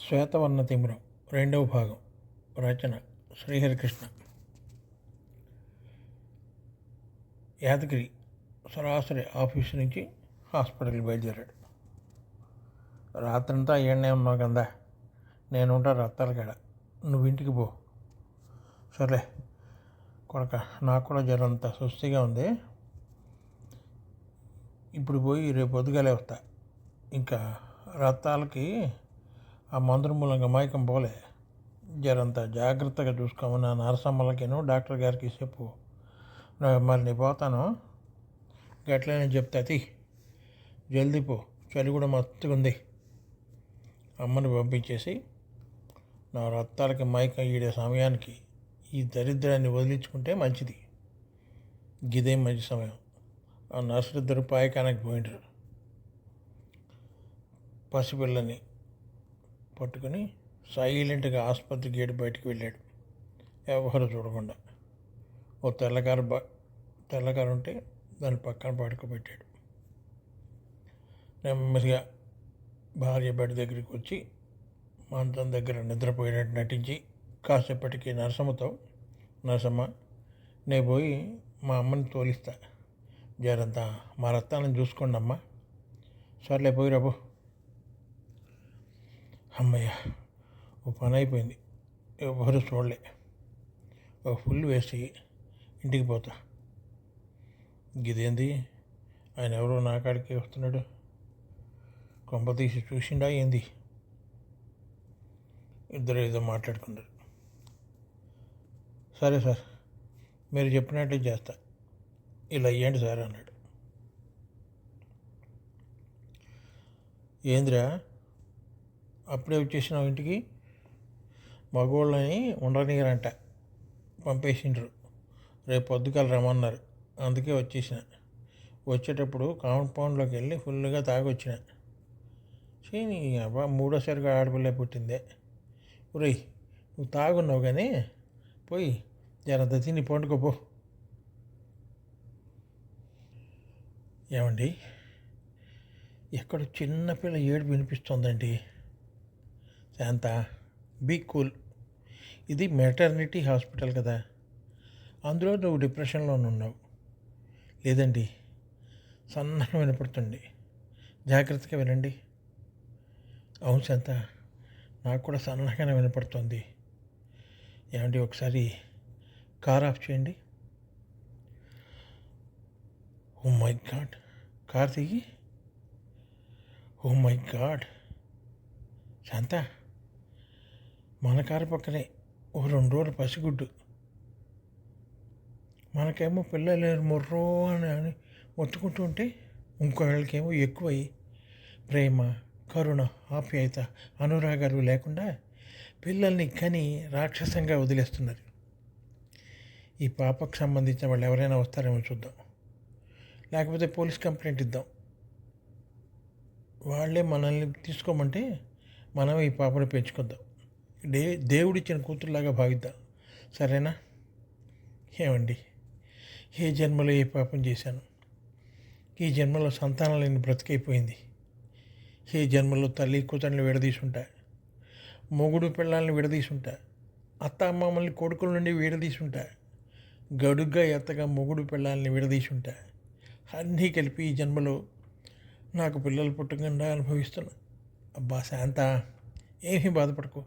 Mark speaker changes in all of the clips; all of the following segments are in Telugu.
Speaker 1: శ్వేతవర్ణ తిమిరం రెండవ భాగం రచన శ్రీహరికృష్ణ. యాదగిరి సరాసరి ఆఫీస్ నుంచి హాస్పిటల్కి బయలుదేరాడు. రాత్రంతా ఏడనే ఉన్నావు కదా నేను ఉంటా రత్తాల కాడ నువ్వు ఇంటికి పో. సర్లే కొడక. నాకు కూడా జరంత సుస్థిగా ఉంది. ఇప్పుడు పోయి రేపు పొద్దుగాలే వస్తా. ఇంకా రత్తాలకి ఆ మందుల మూలంగా మైకం పోలే. జరంత జాగ్రత్తగా చూసుకోమని నా నరసమ్మలకిను డాక్టర్ గారికి చెప్పు. మరి నీ పోతాను. గట్లనే చెప్తా తీ. జల్దీ పో. చలి కూడా మస్తుగా ఉంది. అమ్మని పంపించేసి నా రక్తాలకి మైకం ఈడే సమయానికి ఈ దరిద్రాన్ని వదిలించుకుంటే మంచిది. గిదే మంచి సమయం. ఆ నర్సులిద్దరు పాయకానికి పోయిండ్రు. పసిపిల్లని పట్టుకొని సైలెంట్గా ఆసుపత్రి గేటు బయటికి వెళ్ళాడు. ఎవరు చూడకుండా. ఓ తెల్లకారు బ తెల్లకారు ఉంటే దాని పక్కన పడుకోబెట్టాడు. నెమ్మదిగా భార్య బెడ్ దగ్గరికి వచ్చి మంచం దగ్గర నిద్రపోయినట్టు నటించి కాసేపటికి నరసమ్మతో నరసమ్మ నేను పోయి మా అమ్మని తోలిస్తా. జరంతా మా రత్తాన్ని చూసుకోండి అమ్మా సర్లే పోయి రాబో అమ్మయ్య ఓ పని అయిపోయింది. ఎవరు చూడలే. ఒక ఫుల్ వేసి ఇంటికి పోతా. ఇదేంది ఆయన ఎవరో నా కాడికి వస్తున్నాడు. కొంప తీసి చూసిండా ఏంది? ఇద్దరు ఏదో మాట్లాడుకున్నారు. సరే సార్ మీరు చెప్పినట్టే చేస్తా. ఇలా అయ్యండి సార్ అన్నాడు. ఏంద్రా? అప్పుడే వచ్చేసినావు ఇంటికి మగవాళ్ళని ఉండనియరంట పంపేసిండ్రు. రేపు పొద్దుకాల రమ్మన్నారు. అందుకే వచ్చేసిన. వచ్చేటప్పుడు కాంపౌండ్లోకి వెళ్ళి ఫుల్గా తాగొచ్చిన. చీని అబ్బా మూడోసారిగా ఆడపిల్ల పుట్టిందే. ఒరేయ్ నువ్వు తాగున్నావు కానీ పోయి జరంత తిని పండుకోపో ఏమండి? ఎక్కడ చిన్నపిల్ల ఏడు వినిపిస్తుందండి. శాంత బీ కూల్. ఇది మెటర్నిటీ హాస్పిటల్ కదా. అందులో నువ్వు డిప్రెషన్లో ఉన్నావు లేదండి సన్నగా వినపడుతుంది. జాగ్రత్తగా వినండి. అవును శాంత నాకు కూడా సన్నగానే వినపడుతుంది. ఏమండి ఒకసారి కార్ ఆఫ్ చేయండి. ఓ మై గాడ్ కార్ దిగి. Oh my God. శాంత. మనకార పక్కనే ఓ రెండు రోజులు పసిగుడ్డు. మనకేమో పిల్లలు మొర్రో అని అని మొత్తుకుంటూ ఉంటే ఇంకోళ్ళకేమో ఎక్కువై ప్రేమ కరుణ ఆప్యాయత అనురాగాలు లేకుండా పిల్లల్ని కని రాక్షసంగా వదిలేస్తున్నారు. ఈ పాపకు సంబంధించిన వాళ్ళు ఎవరైనా వస్తారేమో చూద్దాం. లేకపోతే పోలీస్ కంప్లైంట్ ఇద్దాం. వాళ్ళే మనల్ని తీసుకోమంటే మనం ఈ పాపను పెంచుకుందాం. దే దేవుడిచ్చిన కూతురులాగా భావిద్దాం? సరేనా? ఏమండి? ఏ జన్మలో ఏ పాపం చేశాను? ఈ జన్మలో సంతానం లేని బ్రతికైపోయింది. ఏ జన్మలో తల్లి కూతుర్ని విడదీసుంటా? మొగుడు పిల్లల్ని విడదీసుంటా? అత్త అమ్మమ్మల్ని కొడుకుల నుండి విడదీసుంటా? గడుగ్గా ఎత్తగా మొగుడు పిల్లల్ని విడదీసుంటా? అన్నీ కలిపి ఈ జన్మలో నాకు పిల్లలు పుట్టకుండా అనుభవిస్తున్నా. అబ్బా శాంత ఏమీ బాధపడకు.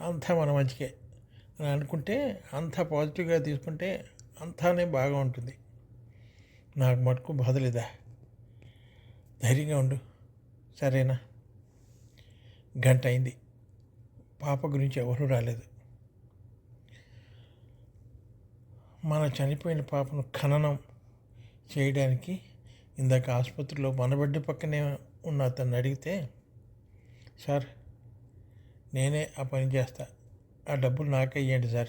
Speaker 1: అంతా మన మంచికే అని అనుకుంటే అంతా పాజిటివ్గా తీసుకుంటే అంతానే బాగా ఉంటుంది. నాకు మటుకు బాధ లేదా? ధైర్యంగా ఉండు. సరేనా? గంట అయింది. పాప గురించి ఎవరూ రాలేదు. మన చనిపోయిన పాపను ఖననం చేయడానికి ఇందాక ఆసుపత్రిలో మన బెడ్ పక్కనే ఉన్న అతన్ని అడిగితే సార్ నేనే ఆ పని చేస్తా. ఆ డబ్బులు నాకే ఇవ్వండి సార్.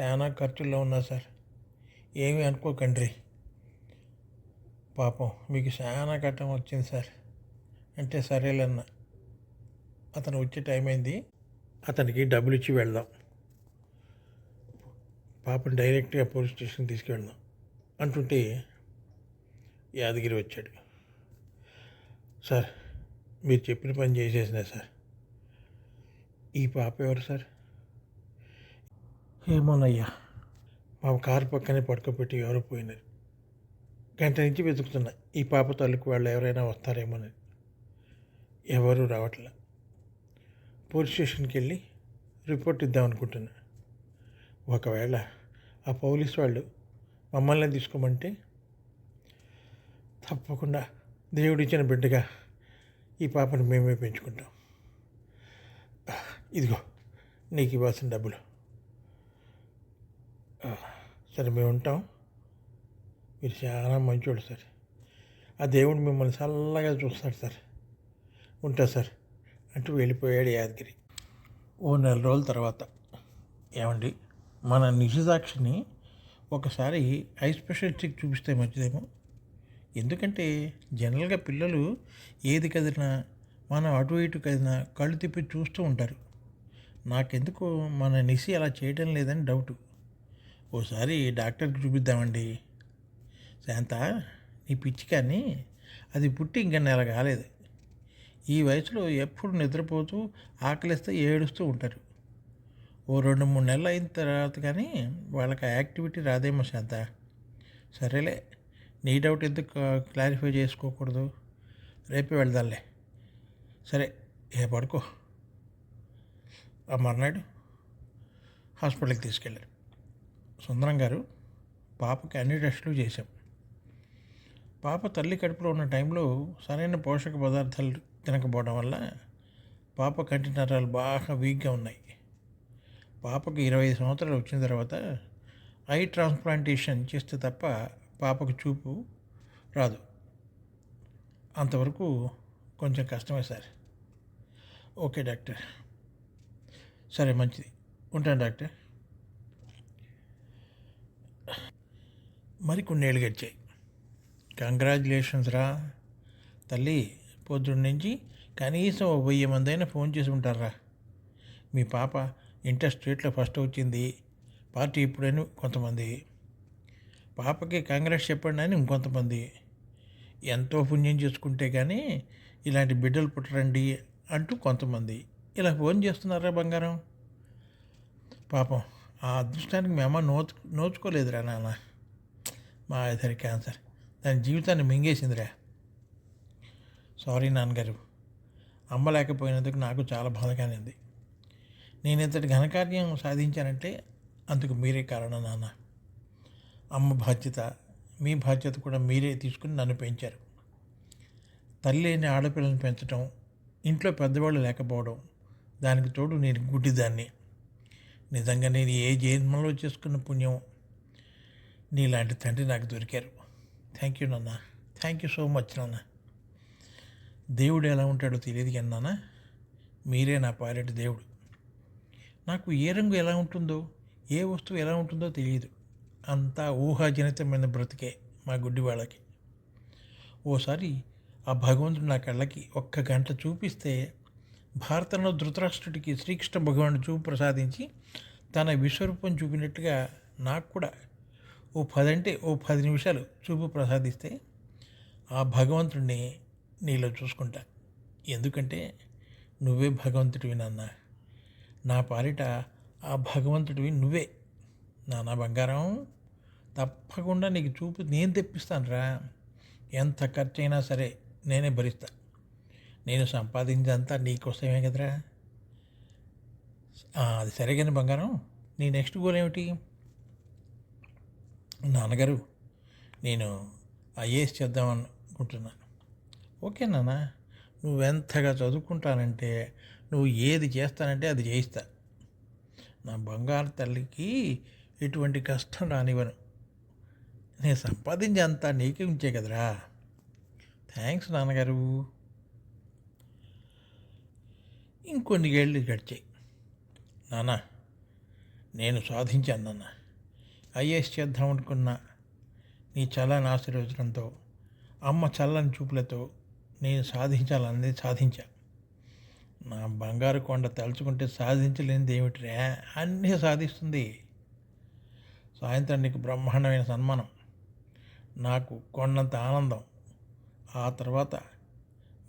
Speaker 1: చాలా ఖర్చుల్లో ఉన్నా సార్. ఏమీ అనుకోకండి. పాపం మీకు చాలా కట్టం వచ్చింది సార్. అంటే సరేలన్న. అతను వచ్చే టైం అయింది. అతనికి డబ్బులు ఇచ్చి వెళ్దాం. పాపం డైరెక్ట్గా పోలీస్ స్టేషన్ తీసుకెళ్దాం. అంటుంటే యాదగిరి వచ్చాడు. సార్ మీరు చెప్పిన పని చేసేసినా సార్. ఈ పాప ఎవరు సార్? ఏమోనయ్యా. మా కారు పక్కనే పడుకోబెట్టి ఎవరో పోయినారు. గంట నుంచి వెతుకుతున్నా ఈ పాప తల్లికి వాళ్ళు ఎవరైనా వస్తారేమోనని. ఎవరు రావట్లే. పోలీస్ స్టేషన్కి వెళ్ళి రిపోర్ట్ ఇద్దాం అనుకుంటున్నా. ఒకవేళ ఆ పోలీస్ వాళ్ళు మమ్మల్ని తీసుకోమంటే తప్పకుండా దేవుడిచ్చిన బిడ్డగా ఈ పాపను మేమే పెంచుకుంటాం. ఇదిగో నీకు ఇవ్వాల్సిన డబ్బులు. సరే మేము ఉంటాం. మీరు చాలా మంచోడు సార్. ఆ దేవుడు మిమ్మల్ని చల్లగా చూస్తాడు సార్. ఉంటా సార్ అంటూ వెళ్ళిపోయాడు యాదగిరి. ఓ నెల రోజుల తర్వాత ఏమండి మన నిజసాక్షిని ఒకసారి ఐ స్పెషలిస్ట్కి చూపిస్తే మంచిదేమో. ఎందుకంటే జనరల్గా పిల్లలు ఏది కదిలినా మనం అటు ఇటు కదిలినా కళ్ళు తిప్పి చూస్తూ ఉంటారు. నాకెందుకు మన నిసి అలా చేయడం లేదని డౌట్. ఓసారి డాక్టర్కి చూపిద్దామండి. శాంత నీ పిచ్చి కానీ అది పుట్టి ఇంకా నెల కాలేదు. ఈ వయసులో ఎప్పుడు నిద్రపోతూ ఆకలిస్తే ఏడుస్తూ ఉంటారు. ఓ రెండు మూడు నెలలు అయిన తర్వాత కానీ వాళ్ళకి యాక్టివిటీ రాదేమో శాంత. సరేలే నీ డౌట్ ఎందుకు క్లారిఫై చేసుకోకూడదు? రేపే వెళ్దాంలే. సరే ఏ పడుకో. ఆ మర్నాడు హాస్పిటల్కి తీసుకెళ్ళారు. సుందరం గారు పాపకి అన్ని టెస్టులు చేశాం. పాప తల్లి కడుపులో ఉన్న టైంలో సరైన పోషక పదార్థాలు తినకపోవడం వల్ల పాప కంటి నరాలు బాగా వీక్గా ఉన్నాయి. పాపకు ఇరవై ఐదు సంవత్సరాలు వచ్చిన తర్వాత ఐ ట్రాన్స్ప్లాంటేషన్ చేస్తే తప్ప పాపకు చూపు రాదు. అంతవరకు కొంచెం కష్టమే సార్. Okay doctor. సరే మంచిది. ఉంటాను డాక్టర్. మరి కొన్నేళ్ళు గడిచాయి. కంగ్రాచులేషన్స్ రా. తల్లి పొద్దున్న నుంచి కనీసం ఓ వెయ్యి మందైనా ఫోన్ చేసి ఉంటారా మీ పాప ఇంటర్ స్టేట్లో ఫస్ట్ వచ్చింది. పార్టీ ఇప్పుడని కొంతమంది. పాపకి కాంగ్రెస్ చెప్పండి అని ఇంకొంతమంది. ఎంతో పుణ్యం చేసుకుంటే కానీ ఇలాంటి బిడ్డలు పుట్టరండి అంటూ కొంతమంది. ఇలా ఫోన్ చేస్తున్నారా బంగారం? పాపం ఆ అదృష్టానికి మీ నోచు నోచుకోలేదురా నాన్న. మా ఇద్దరి క్యాన్సర్. దాని జీవితాన్ని మింగేసిందిరా. సారీ నాన్నగారు. అమ్మ లేకపోయినందుకు నాకు చాలా బాధగానే ఉంది నేను ఇంతటి ఘనకార్యం సాధించానంటే అందుకు మీరే కారణం నాన్న. అమ్మ బాధ్యత మీ బాధ్యత కూడా మీరే తీసుకుని నన్ను పెంచారు. తల్లి లేని ఆడపిల్లని పెంచడం ఇంట్లో పెద్దవాళ్ళు లేకపోవడం దానికి తోడు నేను గుడ్డిదాన్ని నిజంగా నేను ఏ జన్మలో చేసుకున్న పుణ్యం? నీలాంటి తండ్రి నాకు దొరికారు. థ్యాంక్ యూ నాన్న. థ్యాంక్ యూ సో మచ్ నాన్న. దేవుడు ఎలా ఉంటాడో తెలియదు కానీ నాన్న మీరే నా పాలెటి దేవుడు. నాకు ఏ రంగు ఎలా ఉంటుందో ఏ వస్తువు ఎలా ఉంటుందో తెలియదు. అంతా ఊహాజనితమైన బ్రతికే మా గుడ్డి వాళ్ళకి. ఓసారి ఆ భగవంతుడు నా కళ్ళకి ఒక్క గంట చూపిస్తే భారతంలో ధృతరాష్ట్రుడికి శ్రీకృష్ణ భగవానుడు చూపు ప్రసాదించి తన విశ్వరూపం చూపినట్టుగా నాకు కూడా ఓ పదంటే ఓ పది నిమిషాలు చూపు ప్రసాదిస్తే ఆ భగవంతుడిని నీలో చూసుకుంటా. ఎందుకంటే నువ్వే భగవంతుడివి నాన్న. నా పాలిట ఆ భగవంతుడివి నువ్వే. నాన్న బంగారం తప్పకుండా నీకు చూపు నేను తెప్పిస్తాను రా ఎంత ఖర్చు అయినా సరే నేనే భరిస్తా. నేను సంపాదించేంతా నీకోసమే కదరా? అది సరే కానీ బంగారం నీ నెక్స్ట్ గోల్ ఏమిటి? నాన్నగారు నేను ఐఏఎస్ చేద్దాం అనుకుంటున్నాను ఓకే నాన్న నువ్వెంతగా చదువుకుంటానంటే నువ్వు ఏది చేస్తానంటే అది చేయిస్తా. నా బంగారు తల్లికి ఎటువంటి కష్టం రానివ్వను. నేను సంపాదించే అంతా నీకే ఉంచే కదరా? థ్యాంక్స్ నాన్నగారు. ఇంకొన్ని ఏళ్ళు గడిచాయి. నానా నేను సాధించాను నాన్న. ఐఏఎస్ చేద్దాం అనుకున్న. నీ చల్లని ఆశీర్వచనంతో అమ్మ చల్లని చూపులతో నేను సాధించాలన్నది సాధించా. నా బంగారు కొండ తలుచుకుంటే సాధించలేనిది ఏమిటిరా? అన్నీ సాధిస్తుంది. సాయంత్రం నీకు బ్రహ్మాండమైన సన్మానం. నాకు కొండంత ఆనందం. ఆ తర్వాత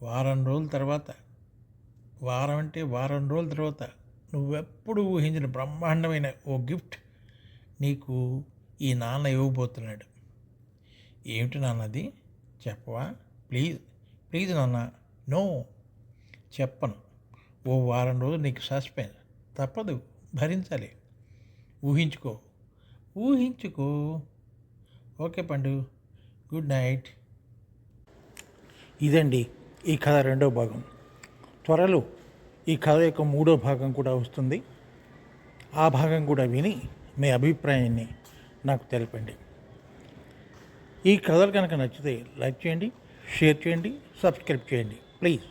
Speaker 1: వారం రోజుల తర్వాత వారం అంటే వారం రోజుల తర్వాత నువ్వెప్పుడు ఊహించిన బ్రహ్మాండమైన ఓ గిఫ్ట్ నీకు ఈ నాన్న ఇవ్వబోతున్నాడు. ఏమిటి నాన్నది చెప్పవా? ప్లీజ్ ప్లీజ్ నాన్న. నో. చెప్పను. ఓ వారం రోజులు నీకు సస్పెన్స్. తప్పదు భరించాలి. ఊహించుకో. ఊహించుకో. ఓకే పండు. Good night. ఇదండి ఈ కథ రెండో భాగం. త్వరలో ఈ కథ యొక్క మూడో భాగం కూడా వస్తుంది. ఆ భాగం కూడా విని మీ అభిప్రాయాన్ని నాకు తెలపండి. ఈ కథలు కనుక నచ్చితే లైక్ చేయండి షేర్ చేయండి సబ్స్క్రైబ్ చేయండి. ప్లీజ్.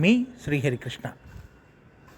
Speaker 1: మీ శ్రీహరికృష్ణ.